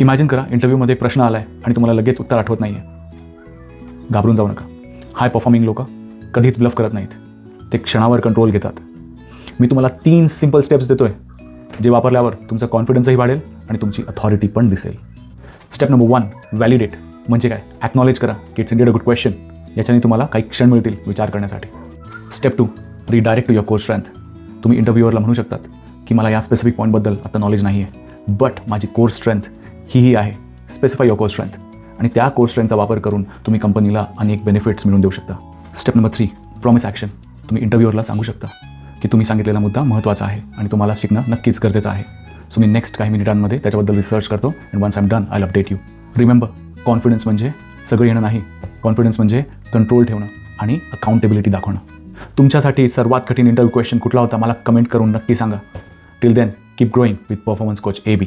Imagine करा इंटरव्ह्यूमध्ये एक प्रश्न आला आहे आणि तुम्हाला लगेच उत्तर आठवत नाही आहे घाबरून जाऊ नका. हाय परफॉर्मिंग लोक कधीच ब्लफ करत नाहीत. ते क्षणावर कंट्रोल घेतात. मी तुम्हाला तीन सिंपल स्टेप्स देतो आहे जे वापरल्यावर तुमचा कॉन्फिडन्सही वाढेल आणि तुमची अथॉरिटी पण दिसेल. स्टेप नंबर वन व्हॅलिडेट म्हणजे काय? ॲक्नॉलेज करा की it's indeed a good question याच्याने तुम्हाला काही क्षण मिळतील विचार करण्यासाठी. Step two redirect to your core strength तुम्ही इंटरव्ह्यूअरला म्हणू शकतात की मला या स्पेसिफिक पॉईंटबद्दल आता नॉलेज नाही आहे बट माझी कोर स्ट्रेंथ ही ही आहे. स्पेसिफाय युअर कोर स्ट्रेंथ आणि त्या कोर स्ट्रेंथचा वापर करून तुम्ही कंपनीला अनेक बेनिफिट्स मिळवून देऊ शकता. Step number three promise action तुम्ही इंटरव्ह्यूअरला सांगू शकता की तुम्ही सांगितलेला मुद्दा महत्त्वाचा आहे आणि तुम्हाला शिकणं नक्कीच गरजेचं आहे. सो मी नेक्स्ट काही मिनिटांमध्ये त्याच्याबद्दल रिसर्च करतो and once I am done I update you remember confidence म्हणजे सगळं येणं नाही. कॉन्फिडन्स म्हणजे कंट्रोल ठेवणं आणि अकाउंटेबिलिटी दाखवणं. तुमच्यासाठी सर्वात कठीण इंटरव्ह्यू क्वेश्चन कुठला होता? मला कमेंट करून नक्की सांगा. Till then keep growing with performance coach A B